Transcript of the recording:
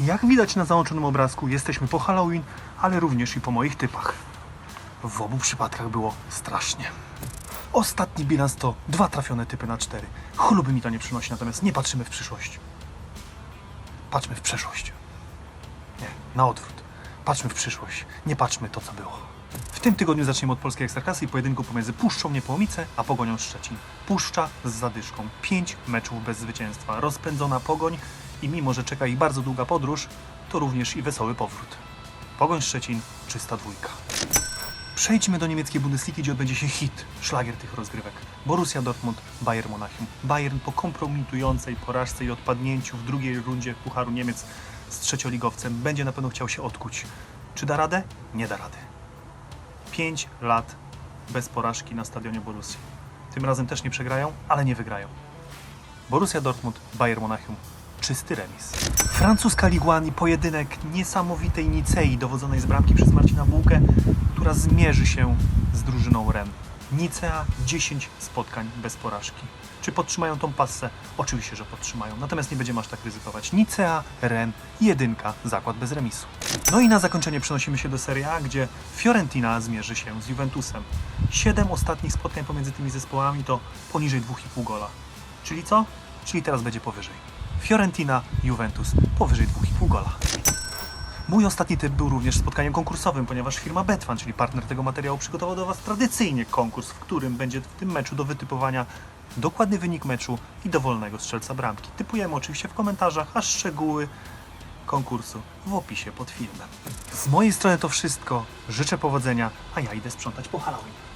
Jak widać na załączonym obrazku, jesteśmy po Halloween, ale również i po moich typach. W obu przypadkach było strasznie. Ostatni bilans to dwa trafione typy na cztery. Chluby mi to nie przynosi, natomiast nie patrzymy w przyszłość. Patrzmy w przeszłość. Nie, na odwrót. Patrzmy w przyszłość. Nie patrzmy to, co było. W tym tygodniu zaczniemy od polskiej ekstraklasy i pojedynku pomiędzy Puszczą Niepołomice a Pogonią Szczecin. Puszcza z zadyszką. Pięć meczów bez zwycięstwa. Rozpędzona Pogoń i mimo, że czeka ich bardzo długa podróż, to również i wesoły powrót. Pogoń Szczecin, czysta dwójka. Przejdźmy do niemieckiej Bundesligi, gdzie odbędzie się hit, szlagier tych rozgrywek. Borussia Dortmund, Bayern Monachium. Bayern po kompromitującej porażce i odpadnięciu w drugiej rundzie Pucharu Niemiec z trzecioligowcem będzie na pewno chciał się odkuć. Czy da radę? Nie da rady. Pięć lat bez porażki na stadionie Borussii. Tym razem też nie przegrają, ale nie wygrają. Borussia Dortmund, Bayern Monachium. Czysty remis. Francuska Ligue 1 i pojedynek niesamowitej Nicei dowodzonej z bramki przez Marcina Bułkę, która zmierzy się z drużyną Ren. Nicea 10 spotkań bez porażki. Czy podtrzymają tą passę? Oczywiście, że podtrzymają. Natomiast nie będziemy aż tak ryzykować. Nicea, Ren, jedynka, zakład bez remisu. No i na zakończenie przenosimy się do Serie A, gdzie Fiorentina zmierzy się z Juventusem. Siedem ostatnich spotkań pomiędzy tymi zespołami to poniżej 2,5 gola. Czyli co? Czyli teraz będzie powyżej. Fiorentina, Juventus powyżej 2,5 gola. Mój ostatni typ był również spotkaniem konkursowym, ponieważ firma Betfan, czyli partner tego materiału, przygotowała do Was tradycyjnie konkurs, w którym będzie w tym meczu do wytypowania dokładny wynik meczu i dowolnego strzelca bramki. Typujemy oczywiście w komentarzach, a szczegóły konkursu w opisie pod filmem. Z mojej strony to wszystko. Życzę powodzenia, a ja idę sprzątać po Halloween.